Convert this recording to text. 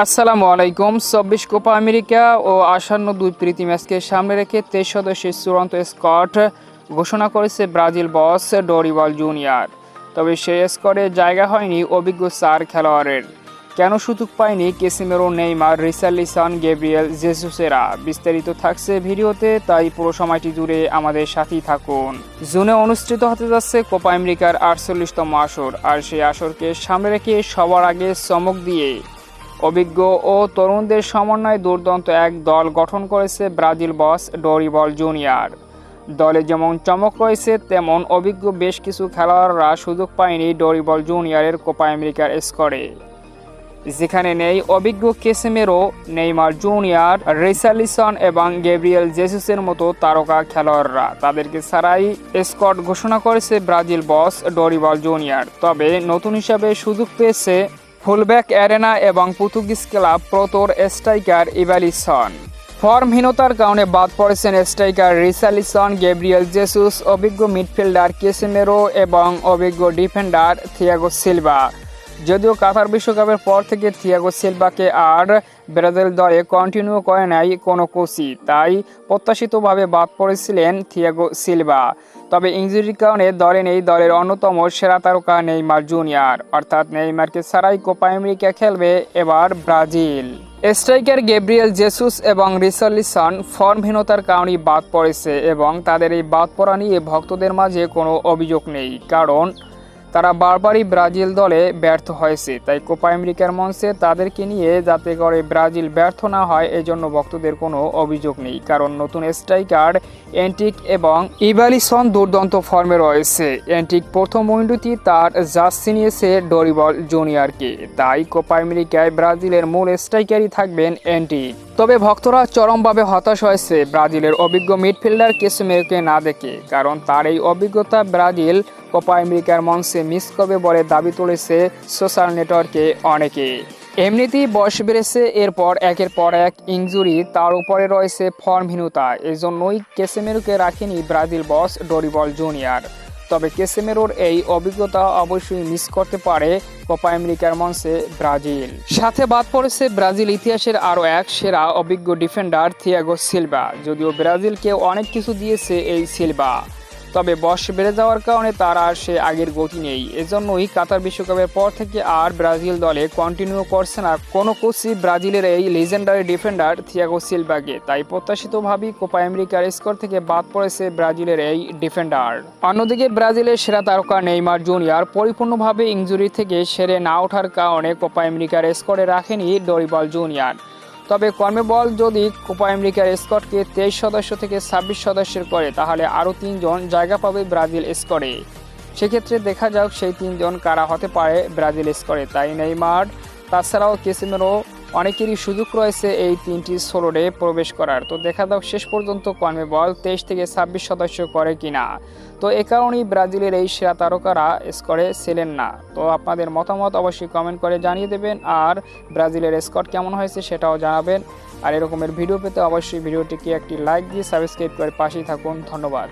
আসসালামু আলাইকুম। চব্বিশ কোপা আমেরিকা ও আসন্ন দুই প্রীতি ম্যাচকে সামনে রেখে তেইশ সদস্যের চূড়ান্ত স্কট ঘোষণা করেছে ব্রাজিল বস ডরিবাল জুনিয়র। তবে সেই স্কোয়াডে জায়গা হয়নি অভিজ্ঞ চার খেলোয়াড়ের। কেন সুযোগ পায়নি কেসিমেরো নেইমার রিসার্লিসন গেব্রিয়েল জেসুসেরা? বিস্তারিত থাকছে ভিডিওতে, তাই পুরো সময়টি জুড়ে আমাদের সাথেই থাকুন। জুনে অনুষ্ঠিত হতে যাচ্ছে কোপা আমেরিকার আটচল্লিশতম আসর, আর সেই আসরকে সামনে রেখে সবার আগে চমক দিয়ে অভিজ্ঞ ও তরুণদের সমন্বয়ে দুর্দান্ত এক দল গঠন করেছে ব্রাজিল বস ডরিবল জুনিয়র। দলে যেমন চমক রয়েছে, তেমন অভিজ্ঞ বেশ কিছু খেলোয়াড়রা সুযোগ পায়নি ডরিবল জুনিয়রের কোপা আমেরিকার স্কোরে। যেখানে নেই অভিজ্ঞ কেসেমেরো নেইমার জুনিয়র রেসালিসন এবং গেব্রিয়েল জেসুসের মতো তারকা খেলোয়াড়রা। তাদেরকে ছাড়াই স্কট ঘোষণা করেছে ব্রাজিল বস ডরিবল জুনিয়র। তবে নতুন হিসাবে সুযোগ পেয়েছে ফুলব্যাক অ্যারেনা এবং পর্তুগিজ ক্লাব প্রতর স্ট্রাইকার ইভালিসন। ফর্মহীনতার কারণে বাদ পড়েছেন স্ট্রাইকার রিসালিসন গেব্রিয়েল জেসুস, অভিজ্ঞ মিডফিল্ডার কেসেমেরো এবং অভিজ্ঞ ডিফেন্ডার থিয়াগো সিলভা। যদিও কাতার বিশ্বকাপের পর থেকে থিয়াগো সিলভাকে আর ব্রাজিল দলে কন্টিনিউ করে নাই কোনো কোচই। তাই প্রত্যাশিতভাবে বাদ পড়েছিলেন থিয়াগো সিলভা। তবে ইঞ্জুরির কারণে দলে নেই দলের অন্যতম সেরা তারকা নেইমার জুনিয়র। অর্থাৎ নেইমারকে ছাড়াই কোপা আমেরিকা খেলবে এবার ব্রাজিল। স্ট্রাইকার গেব্রিয়েল জেসুস এবং রিসলিসন ফর্মহীনতার কারণেই বাদ পড়েছে এবং তাদের এই বাদ পড়া নিয়ে ভক্তদের মাঝে কোনো অভিযোগ নেই। কারণ তারা বারবারই ব্রাজিল দলে ব্যর্থ হয়েছে। তাই কোপা আমেরিকার মঞ্চে তাদেরকে নিয়ে যাতে করে ব্রাজিল ব্যর্থ না হয়, এজন্য ভক্তদের কোনো অভিযোগ নেই। কারণ নতুন স্ট্রাইকার অ্যান্টিক এবং ইভালিসন দুর্দান্ত ফর্মে রয়েছে। অ্যান্টিক প্রথম উইন্ডোটি তার জার্সি নিয়েছে ডরিবল জুনিয়রকে। তাই কোপা আমেরিকায় ব্রাজিলের মূল স্ট্রাইকারই থাকবেন অ্যান্টিক তবে ভক্তরা চরমভাবে হতাশ হয়েছে। ব্রাজিলের অভিজ্ঞ মিডফিল্ডার কেসুমেরকে না দেখে, কারণ তার এই অভিজ্ঞতা ব্রাজিল কোপা আমেরিকার মঞ্চে মিস করবে বলে দাবি তুলেছে সোশ্যাল নেটওয়ার্কে অনেকে। এমনিতেই বয়স বেড়েছে, এরপর একের পর এক ইঞ্জুরি তার উপরে রয়েছে ফর্মহীনতা। এজন্যই কেসেমেরুকে রাখেনি ব্রাজিল বস ডরিবল জুনিয়র। তবে কেসেমেরোর এই অভিজ্ঞতা অবশ্যই মিস করতে পারে কোপা আমেরিকার মঞ্চে ব্রাজিল। সাথে বাদ পড়েছে ব্রাজিল ইতিহাসের আরও এক সেরা অভিজ্ঞ ডিফেন্ডার থিয়াগো সিলভা। যদিও ব্রাজিলকে অনেক কিছু দিয়েছে এই সিলভা। তবে বয়স বেড়ে যাওয়ার কারণে তার আর সে আগের গতি নেই। এজন্যই কাতার বিশ্বকাপের পর থেকে আর ব্রাজিল দলে কন্টিনিউ করছে না কোনো কোচই ব্রাজিলের এই লিজেন্ডারি ডিফেন্ডার থিয়াগো সিলভাকে তাই প্রত্যাশিতভাবেই কোপা আমেরিকার স্কোর থেকে বাদ পড়েছে ব্রাজিলের এই ডিফেন্ডার অন্যদিকে ব্রাজিলের সেরা তারকা নেইমার জুনিয়র পরিপূর্ণভাবে ইঞ্জুরি থেকে সেরে না ওঠার কারণে কোপা আমেরিকার স্কোরে রাখেনি ডরিবল জুনিয়র। তবে কর্মেবল যদি কোপা আমেরিকার স্কটকে তেইশ সদস্য থেকে ছাব্বিশ সদস্যের করে, তাহলে আরও তিনজন জায়গা পাবে ব্রাজিল স্কোরে সেক্ষেত্রে দেখা যাক সেই তিনজন কারা হতে পারে ব্রাজিল স্কোরে তাই নেইমার, তাছাড়াও কেসিমেরও অনেকেরই সুযোগ রয়েছে এই তিনটি ষোলোরে প্রবেশ করার। তো দেখা যাক শেষ পর্যন্ত কর্মেবল তেইশ থেকে ছাব্বিশ সদস্য করে কিনা। তো এ কারণেই ব্রাজিলের এই সেরা তারকারা স্কোরে ছিলেন না। তো আপনাদের মতামত অবশ্যই কমেন্ট করে জানিয়ে দেবেন। আর ব্রাজিলের স্কট কেমন হয়েছে সেটাও জানাবেন। আর এরকমের ভিডিও পেতে অবশ্যই ভিডিওটিকে একটি লাইক দিয়ে সাবস্ক্রাইব করে পাশেই থাকুন। ধন্যবাদ।